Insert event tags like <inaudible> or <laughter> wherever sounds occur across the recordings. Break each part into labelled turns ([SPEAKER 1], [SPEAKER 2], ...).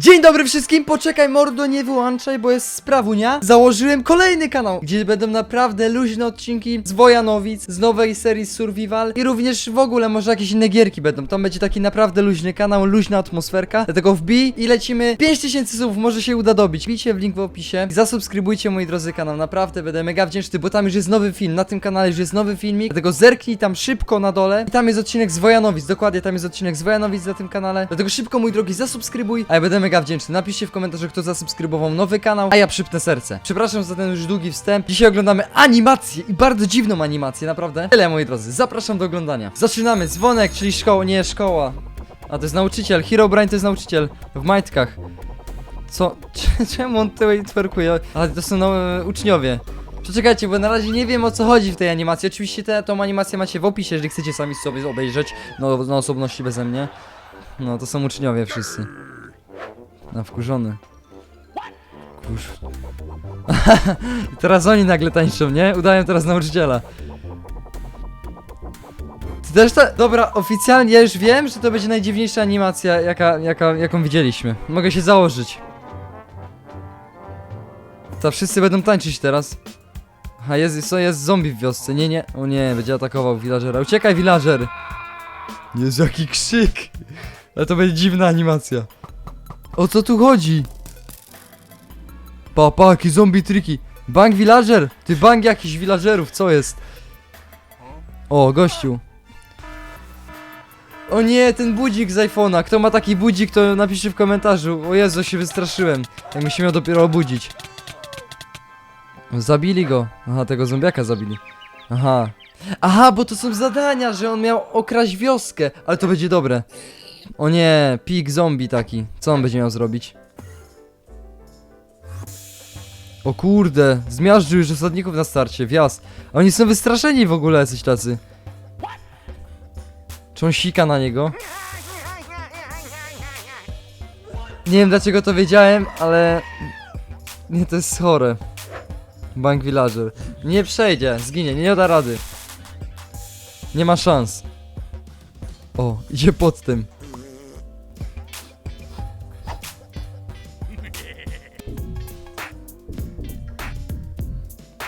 [SPEAKER 1] Dzień dobry wszystkim, poczekaj mordo, nie wyłączaj, bo jest sprawunia. Założyłem kolejny kanał, gdzie będą naprawdę luźne odcinki z Wojanowic, z nowej serii Survival i również w ogóle może jakieś inne gierki będą. To będzie taki naprawdę luźny kanał, luźna atmosferka, dlatego wbij i lecimy. 5000 słów, może się uda dobić. Bijcie w link w opisie. I zasubskrybujcie moi drodzy kanał, naprawdę będę mega wdzięczny, bo tam już jest nowy film, na tym kanale już jest nowy filmik, dlatego zerknij tam szybko na dole. I tam jest odcinek z Wojanowic, dokładnie tam jest odcinek z Wojanowic na tym kanale, dlatego szybko mój drogi zasubskrybuj, a ja będę mega wdzięczny. Napiszcie w komentarzu, kto zasubskrybował nowy kanał, a ja przypnę serce. Przepraszam za ten już długi wstęp. Dzisiaj oglądamy animację i bardzo dziwną animację, naprawdę. Tyle moi drodzy, zapraszam do oglądania. Zaczynamy, dzwonek, czyli szkoła, nie szkoła. A to jest nauczyciel, Herobrine to jest nauczyciel w majtkach. Co? <laughs> Czemu on tutaj twerkuje? Ale to są no, uczniowie. Przeczekajcie, bo na razie nie wiem o co chodzi w tej animacji. Oczywiście tę tą animację macie w opisie, jeżeli chcecie sami sobie obejrzeć. No, na osobności beze mnie. No, to są uczniowie wszyscy. Na wkurzony. Kurz. <laughs> teraz oni nagle tańczą, nie? Udają teraz nauczyciela. Ty też ta... Dobra, oficjalnie ja już wiem, że to będzie najdziwniejsza animacja, jaka, jaka, jaką widzieliśmy. Mogę się założyć. To wszyscy będą tańczyć teraz. A jest, co jest zombie w wiosce? Nie, nie. O nie, będzie atakował villagera. Uciekaj, villager! Jest jaki krzyk! Ale to będzie dziwna animacja. O co tu chodzi? Pa, pa, jaki zombie triki. Bank villager! Ty bank jakichś villagerów, co jest? O, gościu. O nie, ten budzik z iPhone'a. Kto ma taki budzik, to napiszcie w komentarzu. O Jezu, się wystraszyłem. Jak mi się miał dopiero obudzić. Zabili go. Aha, tego zombiaka zabili. Aha. Aha, bo to są zadania, że on miał okraść wioskę. Ale to będzie dobre. O nie, pig zombie taki. Co on będzie miał zrobić? O kurde, zmiażdżył już osadników na starcie, wjazd. Oni są wystraszeni w ogóle, jacyś tacy. Czy on sika na niego? Nie wiem dlaczego to wiedziałem, ale... Nie, to jest chore. Bank Villager. Nie przejdzie, zginie, nie da rady. Nie ma szans. O, idzie pod tym.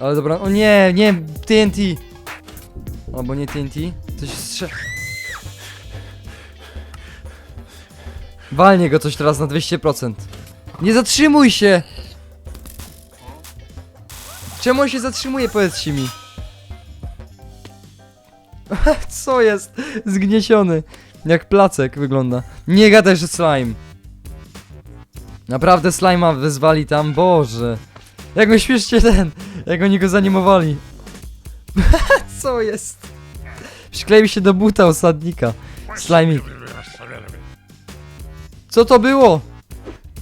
[SPEAKER 1] Ale dobra, o nie, nie, TNT. Albo nie TNT. Coś strze... Walnie go coś teraz na 200%. Nie zatrzymuj się! Czemu on się zatrzymuje, powiedzcie mi? <laughs> Co jest? Zgniesiony. Jak placek wygląda. Nie gadaj, że slime. Naprawdę slima wezwali tam, Boże. Jak go śmieszcie ten, jak oni go zanimowali. <laughs> Co jest? Przykleił się do buta osadnika. Slime. Co to było?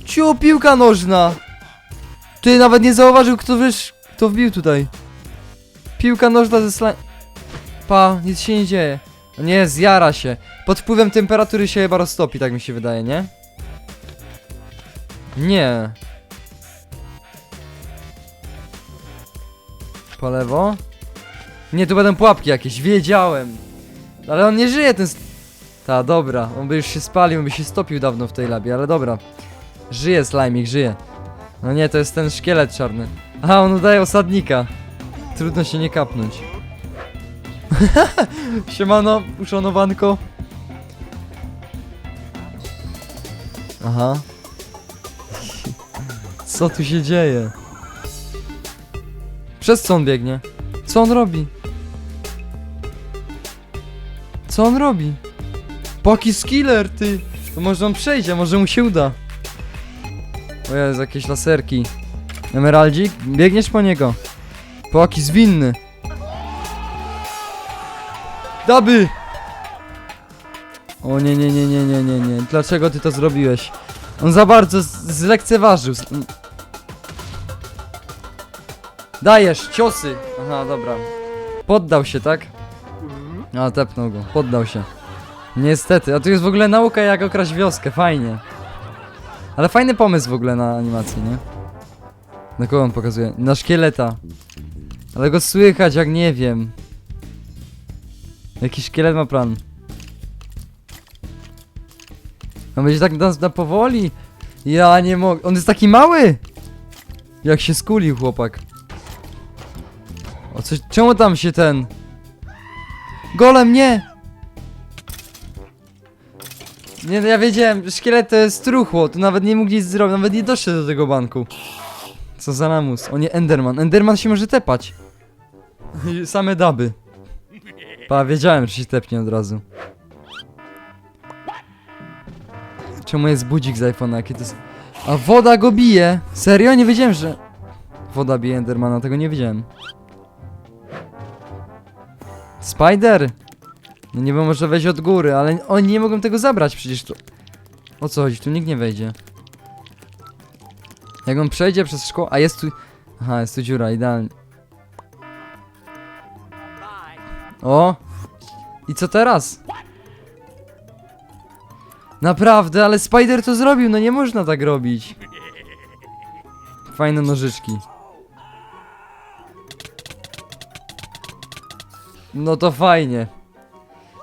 [SPEAKER 1] Ciu, piłka nożna. Ty nawet nie zauważył, kto wiesz, kto wbił tutaj. Piłka nożna ze slime. Pa, nic się nie dzieje. O Nie, zjara się. Pod wpływem temperatury się chyba roztopi, tak mi się wydaje, nie? Nie. Po lewo? Nie, tu będą pułapki jakieś, wiedziałem. Ale on nie żyje, ten... Ta, dobra, on by już się spalił, on by się stopił dawno w tej labie, ale dobra. Żyje Slimik, żyje. No nie, to jest ten szkielet czarny. Aha, on udaje osadnika. Trudno się nie kapnąć. <laughs> Siemano, uszanowanko. Aha. <laughs> Co tu się dzieje? Przez co on biegnie? Co on robi? Co on robi? Paki skiller, ty! To może on przejdzie, może mu się uda. O jest jakieś laserki. Emeraldzik, biegniesz po niego. Paki zwinny. Daby! O nie, nie, nie, nie, nie, nie, nie. Dlaczego ty to zrobiłeś? On za bardzo zlekceważył. Dajesz, ciosy! Aha, dobra. Poddał się, tak? A, tepnął go. Poddał się. Niestety, a tu jest w ogóle nauka jak okraść wioskę, fajnie. Ale fajny pomysł w ogóle na animację, nie? Na kogo on pokazuje? Na szkieleta. Ale go słychać jak nie wiem. Jaki szkielet ma plan? On będzie tak na, na powoli. Ja nie mogę. On jest taki mały! Jak się skulił chłopak. O coś. Czemu tam się ten. Golem nie! Nie, no ja wiedziałem, szkielet to jest truchło, to nawet nie mógł nic zrobić, nawet nie doszedł do tego banku. Co za lamus. O nie, Enderman. Enderman się może tepać. <laughs> Same daby. Pa, wiedziałem, że się tepnie od razu. Czemu jest budzik z iPhone'a? Jaki to jest... A woda go bije! Serio? Nie wiedziałem, że... Woda bije Endermana, tego nie wiedziałem. Spider! No nie wiem, może wejść od góry, ale oni nie mogą tego zabrać przecież tu. O co chodzi? Tu nikt nie wejdzie. Jak on przejdzie przez szkło... A jest tu... Aha, jest tu dziura, idealnie. O! I co teraz? Naprawdę, ale Spider to zrobił, no nie można tak robić. Fajne nożyczki. No to fajnie.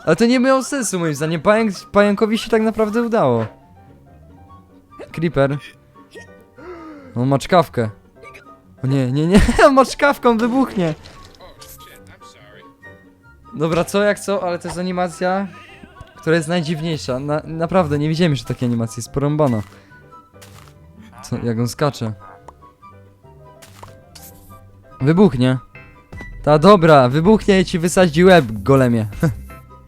[SPEAKER 1] Ale to nie miało sensu moim zdaniem, Pająk, pająkowi się tak naprawdę udało. Creeper. On ma czkawkę. O nie, nie, nie, <laughs> on ma czkawkę, on wybuchnie. Dobra, co jak co, ale to jest animacja, która jest najdziwniejsza. Na, naprawdę, nie widziałem jeszcze takiej animacji, jest porąbana. Co, jak on skacze. Wybuchnie. Ta dobra, wybuchnie i ci wysadzi łeb, golemie.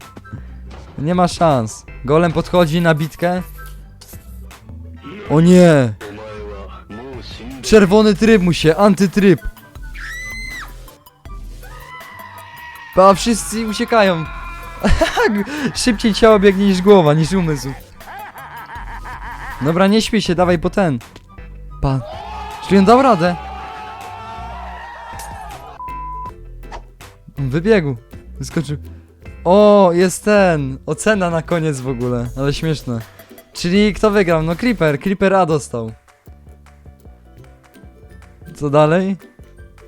[SPEAKER 1] <laughs> nie ma szans. Golem podchodzi na bitkę. O nie! Czerwony tryb mu się, antytryb. Pa, wszyscy uciekają. <laughs> Szybciej ciało biegnie niż głowa, niż umysł. Dobra, nie śpiej się, dawaj po ten. Pa. Czyli on dał radę. Wybiegł. Wyskoczył. O, jest ten. Ocena na koniec w ogóle, ale śmieszne. Czyli kto wygrał? No Creeper. Creeper A dostał. Co dalej?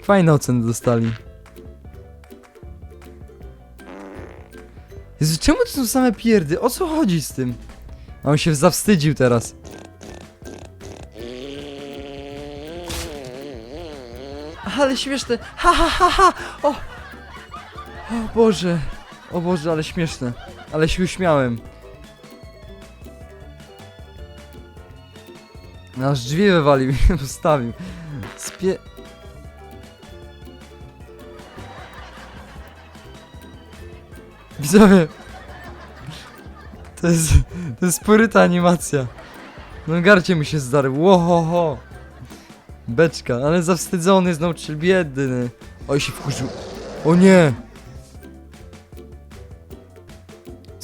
[SPEAKER 1] Fajne oceny dostali. Jezu, czemu to są same pierdy? O co chodzi z tym? A on się zawstydził teraz. Ale śmieszne. Ha ha ha ha! O! O Boże. O Boże, ale śmieszne. Ale się uśmiałem. Aż drzwi wywalił i postawił. Spie... Widzowie. To jest, to jest poryta animacja. No garcie mu się zdarł. Łohoho. Beczka, ale zawstydzony jest nauczyciel biedny. Oj się wkurzył. O nie.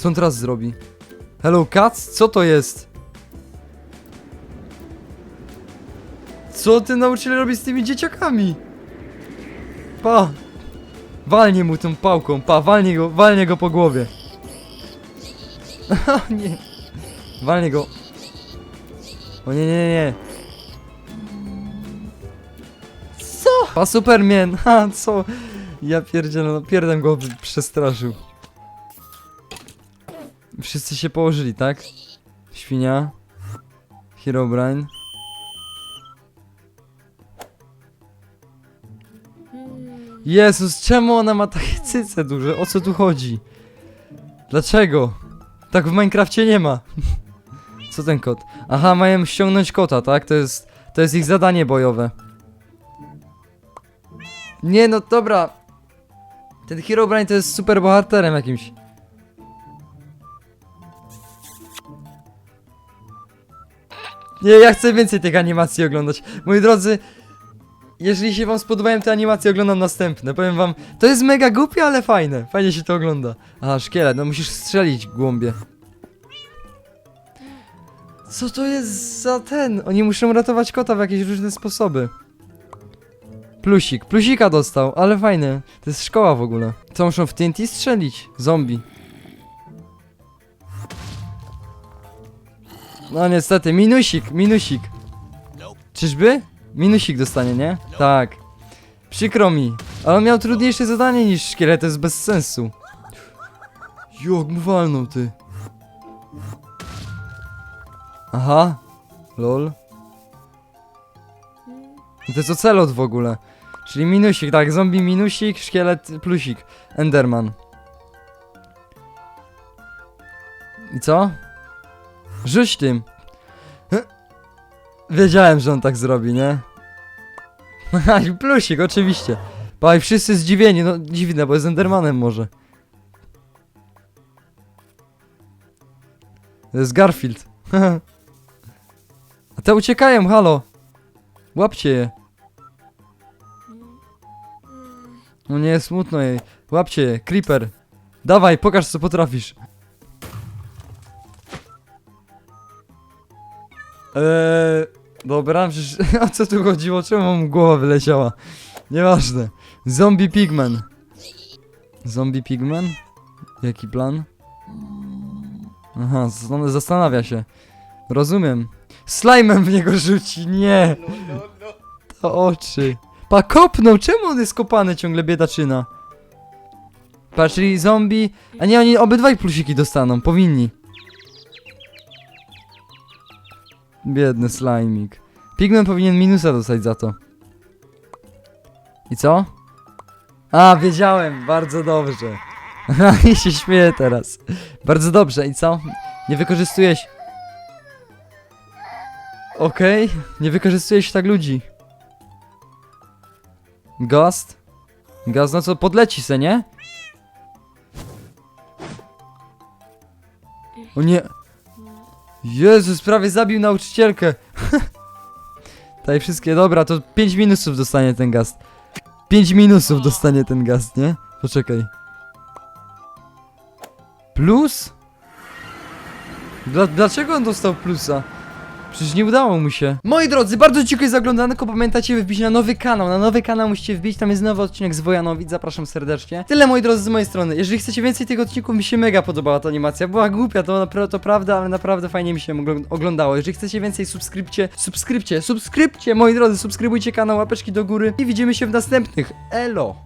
[SPEAKER 1] Co on teraz zrobi? Hello Cats? Co to jest? Co ten nauczyciel robi z tymi dzieciakami? Pa! Walnie mu tą pałką, pa, walnie go, walnie go po głowie. <laughs> O nie. Walnie go. O nie, nie, nie. Co? Pa Superman, <laughs> ha, co? Ja pierdzielę, no pierdem go przestraszył. Wszyscy się położyli, tak? Świnia. Herobrine. Jezus, czemu ona ma takie cyce duże? O co tu chodzi? Dlaczego? Tak w Minecrafcie nie ma. <laughs> Co ten kot? Aha, mają ściągnąć kota, tak? To jest, to jest ich zadanie bojowe. Nie no, dobra. Ten Herobrine to jest super bohaterem jakimś. Nie, ja chcę więcej tych animacji oglądać. Moi drodzy, jeżeli się wam spodobają te animacje, oglądam następne. Powiem wam, to jest mega głupie, ale fajne. Fajnie się to ogląda. Aha, szkielet, no musisz strzelić głąbie. Co to jest za ten? Oni muszą ratować kota w jakieś różne sposoby. Plusik, plusika dostał, ale fajne. To jest szkoła w ogóle. Co muszą w TNT strzelić? Zombie. No niestety, minusik, minusik. Czyżby? Minusik dostanie, nie? Tak. Przykro mi. Ale on miał trudniejsze zadanie niż szkielet, to jest bez sensu. Jak mu ty. Aha. Lol. To jest ocelot w ogóle. Czyli minusik, tak, zombie minusik, szkielet plusik, enderman. I co? Rzuć tym. Wiedziałem, że on tak zrobi, nie? <laughs> Plusik, oczywiście. Paj, wszyscy zdziwieni, no dziwne, bo jest endermanem może. To jest Garfield. <laughs> A te uciekają, halo. Łapcie je. No nie, smutno jej. Łapcie je, Creeper. Dawaj, pokaż co potrafisz. Eee, dobra, przecież <laughs> o co tu chodziło? Czemu mu głowa wyleciała? Nieważne. Zombie Pigman. Zombie Pigman? Jaki plan? Aha, zastan- zastanawia się. Rozumiem. Slime'em w niego rzuci, nie! To oczy. Pa, kopnął! Czemu on jest kopany ciągle, biedaczyna? Patrz, czyli zombie... A nie, oni obydwaj plusiki dostaną, powinni. Biedny slajmik. Pigman powinien minusa dostać za to. I co? A, wiedziałem, bardzo dobrze. <laughs> I się śmieję teraz. Bardzo dobrze, i co? Nie wykorzystujesz... Okej, nie wykorzystujesz tak ludzi. Ghost? Ghost, no co, podleci se, nie? O nie! Jezus, prawie zabił nauczycielkę! <laughs> Tutaj wszystkie, dobra, to 5 minusów dostanie ten gast. 5 minusów dostanie ten gast, nie? Poczekaj. Plus? Dla, dlaczego on dostał plusa? Przecież nie udało mu się. Moi drodzy, bardzo dziękuję za oglądanie. Tylko pamiętajcie wbić na nowy kanał. Na nowy kanał musicie wbić. Tam jest nowy odcinek z Wojanowic. Zapraszam serdecznie. Tyle moi drodzy z mojej strony. Jeżeli chcecie więcej tych odcinków, mi się mega podobała ta animacja. Była głupia, to, to prawda, ale naprawdę fajnie mi się ogl- oglądało. Jeżeli chcecie więcej, subskrypcie, subskrypcie, subskrypcie, moi drodzy, subskrybujcie kanał, łapeczki do góry i widzimy się w następnych. Elo!